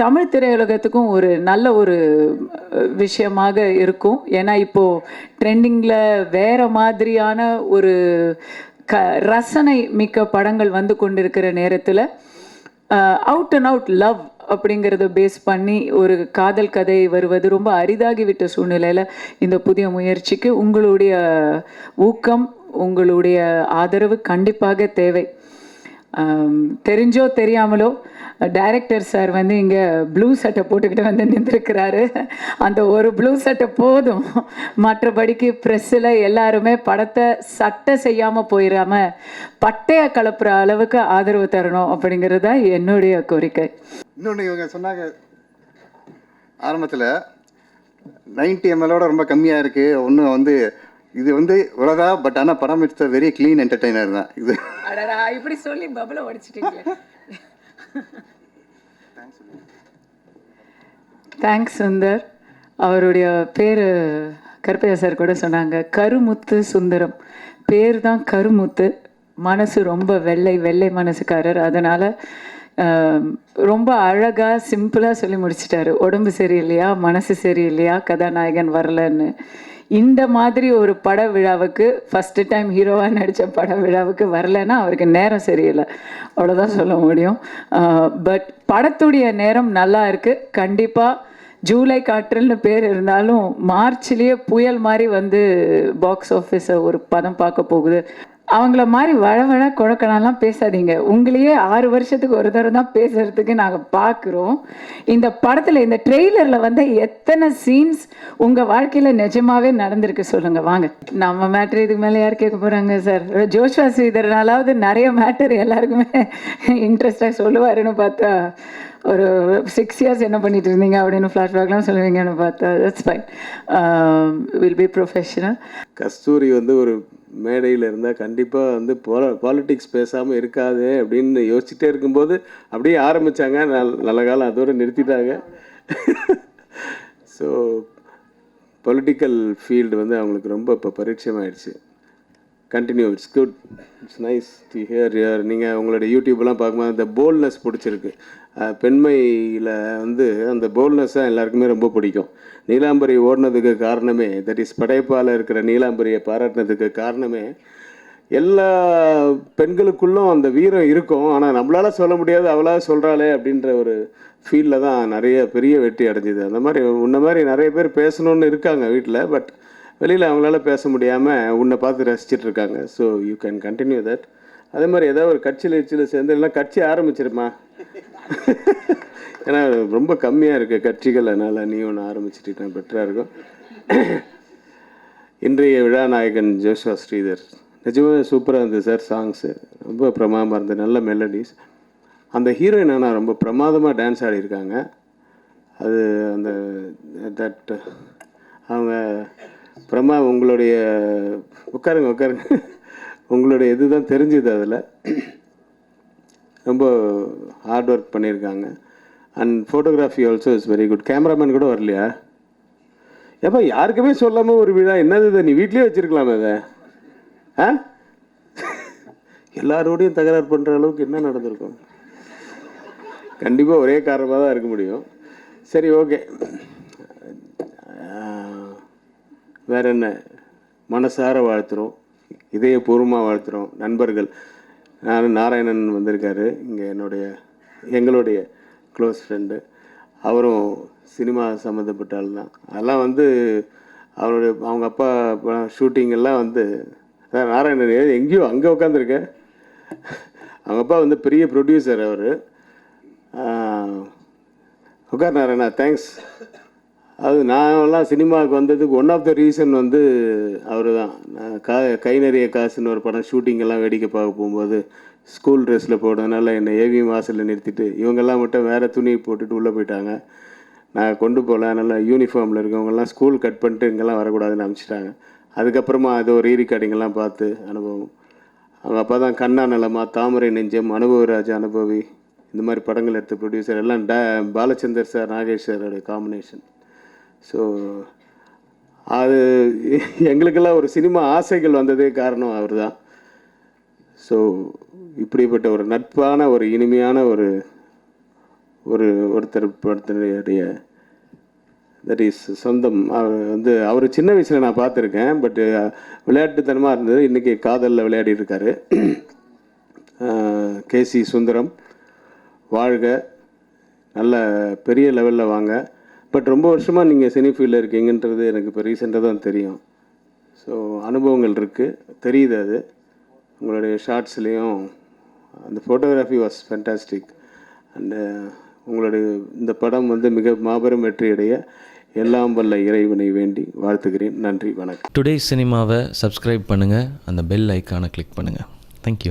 தமிழ் திரையுலகத்துக்கும் ஒரு நல்ல ஒரு விஷயமாக இருக்கும். ஏன்னா இப்போது ட்ரெண்டிங்கில் வேற மாதிரியான ஒரு க ரசனை மிக்க படங்கள் வந்து கொண்டிருக்கிற நேரத்தில் அவுட் அண்ட் அவுட் லவ் அப்படிங்கிறத பேஸ் பண்ணி ஒரு காதல் கதை வருவது ரொம்ப அரிதாகிவிட்ட சூழ்நிலையில் இந்த புதிய முயற்சிக்கு உங்களுடைய ஊக்கம் உங்களுடைய ஆதரவு கண்டிப்பாக தேவை. தெரிஞ்சோ தெரியாமலோ டைரக்டர் சார் வந்து இங்கே ப்ளூ சட்டை போட்டுக்கிட்டு வந்து நின்றுருக்கிறாரு. அந்த ஒரு ப்ளூ சட்டை போதும். மற்றபடிக்கு ப்ரெஸ்ஸில் எல்லாருமே படத்தை சட்டை செய்யாமல் போயிடாம பட்டையை கலப்புற அளவுக்கு ஆதரவு தரணும் அப்படிங்கிறது தான் என்னுடைய கோரிக்கை. இன்னொன்று இவங்க சொன்னாங்க ஆரம்பத்தில் நைன்டி எம்எலோட ரொம்ப கம்மியாக இருக்குது ஒன்று வந்து இது வந்து இவ்வளோதா பட் ஆனால் படம் இட்ஸ் வெரி க்ளீன் என்டர்டைனர் தான். இது. அடடா இப்படி சொல்லி பபுளை உடைச்சிட்டீங்க தேங்க்ஸ் சுந்தர். அவருடைய பேர் கருப்பையா சார் கூட சொன்னாங்க. கருமுத்து சுந்தரம். பேர் தான் கருமுத்து. மனசு ரொம்ப வெள்ளை வெள்ளை மனசுக்காரர். அதனால் ரொம்ப அழகாக சிம்பிளாக சொல்லி முடிச்சிட்டாரு. உடம்பு சரியில்லையா? மனசு சரியில்லையா? கதாநாயகன் வரலன்னு. இந்த மாதிரி ஒரு பட விழாவுக்கு ஃபஸ்ட்டு டைம் ஹீரோவாக நடித்த பட விழாவுக்கு வரலைன்னா அவருக்கு நேரம் சரியில்லை. அவ்வளோதான் சொல்ல முடியும். பட் படத்துடைய நேரம் நல்லா இருக்குது கண்டிப்பாக ஜூலை காற்றல்னு பேர் இருந்தாலும் மார்ச்லேயே புயல் மாதிரி வந்து பாக்ஸ் ஆஃபீஸை ஒரு பதம் பார்க்க போகுது. அவங்கள மாதிரி வளவழ குழக்கணாலாம் பேசாதீங்க. உங்களையே ஆறு வருஷத்துக்கு ஒரு தடவை தான் பேசுறதுக்கு நாங்கள் பார்க்குறோம் இந்த படத்தில் இந்த ட்ரெய்லரில் வந்து எத்தனை சீன்ஸ் உங்கள் வாழ்க்கையில் நிஜமாவே நடந்திருக்கு சொல்லுங்கள் வாங்க. நம்ம மேட்ரு இதுக்கு மேலே யார் கேட்க போகிறாங்க சார் ஜோஷ்வா ஸ்ரீதரனாலாவது நிறைய மேட்டர் எல்லாருக்குமே இன்ட்ரெஸ்டாக சொல்லுவாருன்னு பார்த்தா ஒரு சிக்ஸ் இயர்ஸ் என்ன பண்ணிட்டு இருந்தீங்க அப்படின்னு ஃப்ளாஷ்பேக்லாம் சொல்லுவீங்கன்னு பார்த்தா that's fine will be professional Kasthuri வந்து ஒரு மேடையில் இருந்தால் கண்டிப்பாக வந்து போல பாலிட்டிக்ஸ் பேசாமல் இருக்காது அப்படின்னு யோசிச்சுட்டே இருக்கும்போது அப்படியே ஆரம்பித்தாங்க நல் நல்ல காலம் அதோடு நிறுத்திட்டாங்க. ஸோ பொலிட்டிக்கல் ஃபீல்டு வந்து அவங்களுக்கு ரொம்ப இப்போ பரிச்சயமாயிடுச்சு. Continue it's good it's nice to hear hear நீங்கள் உங்களோட யூடியூப்லாம் பார்க்கும்போது அந்த போல்ட்னஸ் பிடிச்சிருக்கு. பெண்மையில் வந்து அந்த போல்ட்னஸ் தான் எல்லாருக்குமே ரொம்ப பிடிக்கும். நீலாம்பரி ஓடினதுக்கு காரணமே தட் இஸ் படைப்பால் இருக்கிற நீலாம்பரியை பாராட்டினதுக்கு காரணமே எல்லா பெண்களுக்குள்ளும் அந்த வீரம் இருக்கும். ஆனால் நம்மளால் சொல்ல முடியாது அவளாக சொல்கிறாளே அப்படின்ற ஒரு ஃபீலில் தான் நிறைய பெரிய வெற்றி அடைஞ்சிது. அந்த மாதிரி உன்ன மாதிரி நிறைய பேர் பேசணுன்னு இருக்காங்க வீட்டில் பட் வெளியில் அவங்களால பேச முடியாமல் உன்னை பார்த்து ரசிச்சிட்டு இருக்காங்க. So you can continue that அதே மாதிரி ஏதாவது ஒரு கட்சியில் கட்சியில் சேர்ந்து இல்லைனா கட்சி ஆரம்பிச்சிருமா? ஏன்னா ரொம்ப கம்மியாக இருக்கு கட்சிகள். அதனால் நீ ஒன்று ஆரம்பிச்சிட்டு பெட்டராக இருக்கும். இன்றைய விழா நாயகன் ஸ்ரீதர். நிஜமாவே சூப்பராக இருந்தது சார் சாங்ஸு ரொம்ப பிரமாதமாக இருந்தது நல்ல மெலடிஸ் அந்த ஹீரோயின் ஆனால் ரொம்ப பிரமாதமாக டான்ஸ் ஆடியிருக்காங்க அது அந்த தட் அவங்க அப்புறமா உங்களுடைய உட்காருங்க உட்காருங்க. உங்களுடைய இது தான் தெரிஞ்சுது அதில். ரொம்ப ஹார்ட் ஒர்க் பண்ணியிருக்காங்க and photography also is very good cameraman கூட வரலையா? ஏப்பா யாருக்குமே சொல்லாமல் ஒரு விழா. என்னது இதை? நீ வீட்லேயே வச்சுருக்கலாமே இதை. ஆ? எல்லாரோடையும் தகராறு பண்ணுற அளவுக்கு என்ன நடந்திருக்கும்? கண்டிப்பாக ஒரே காரணமாக தான் இருக்க முடியும். சரி ஓகே வேற என்ன? மனசார வாழ்த்துறோம். இதயபூர்வமாக வாழ்த்துறோம். நண்பர்கள். நான் நாராயணன் வந்திருக்காரு. இங்கே என்னுடைய எங்களுடைய க்ளோஸ் ஃப்ரெண்டு அவரும் சினிமா சம்மந்தப்பட்ட ஆள் தான். அதெல்லாம் வந்து அவருடைய அவங்க அப்பா ஷூட்டிங்கெல்லாம் வந்து அதான் நாராயணன் எங்கேயோ அங்கே உட்காந்துருக்க அவங்க அப்பா வந்து பெரிய ப்ரொடியூசர் அவர். உட்கார் நாராயணா தேங்க்ஸ் அது நான்லாம் சினிமாவுக்கு வந்ததுக்கு ஒன் ஆஃப் த ரீசன் வந்து அவர் தான் கா கை நிறைய காசுன்னு ஒரு படம் ஷூட்டிங்கெல்லாம் வேடிக்கை பார்க்க போகும்போது ஸ்கூல் ட்ரெஸ்ஸில் போடுறதுனால என்னை ஏவிஎம் வாசலில் நிறுத்திட்டு இவங்கெல்லாம் மட்டும் வேறு துணி போட்டுட்டு உள்ளே போயிட்டாங்க. நான் கொண்டு போகல அதனால் யூனிஃபார்மில் இருக்கவங்கெல்லாம் ஸ்கூல் கட் பண்ணிட்டு இங்கெல்லாம் வரக்கூடாதுன்னு அனுப்பிச்சிட்டாங்க. அதுக்கப்புறமா அது ஒரு ரீரிகார்டிங் பார்த்து அனுபவம். அவங்க அப்போ தான் கண்ணா நலமா தாமரை நெஞ்சம் அனுபவராஜ் அனுபவி இந்த மாதிரி படங்கள் எடுத்த ப்ரொடியூசர் எல்லாம் ட பாலச்சந்தர் சார் நாகேஷ் சாரோட காம்பினேஷன் ஸோ அது எங்களுக்கெல்லாம் ஒரு சினிமா ஆசைகள் வந்ததே காரணம் அவர் தான் ஸோ இப்படிப்பட்ட ஒரு நட்பான ஒரு இனிமையான ஒரு ஒரு ஒருத்தர் ஒருத்தருடைய தட் இஸ் சொந்தம். அவர் வந்து அவர் சின்ன வயசில் நான் பார்த்துருக்கேன் பட்டு விளையாட்டுத்தனமாக இருந்தது. இன்றைக்கி காதலில் விளையாடி இருக்காரு கேசி சுந்தரம். வாழ்க. நல்ல பெரிய லெவலில் வாங்க. பட் ரொம்ப வருஷமாக நீங்கள் சினி ஃபீல்டில் இருக்கீங்கன்றது எனக்கு இப்போ ரீசெண்டாக தான் தெரியும். ஸோ அனுபவங்கள் இருக்குது தெரியுது அது. உங்களுடைய ஷார்ட்ஸ்லேயும் அந்த ஃபோட்டோகிராஃபி வாஸ் ஃபென்டாஸ்டிக் அண்டு உங்களுடைய இந்த படம் வந்து மிக மாபெரும் வெற்றியடைய எல்லாம் வல்ல இறைவனை வேண்டி வாழ்த்துகிறேன். நன்றி. வணக்கம். டுடே சினிமாவை சப்ஸ்கிரைப் பண்ணுங்கள் அந்த பெல் ஐக்கானை கிளிக் பண்ணுங்கள் தேங்க்யூ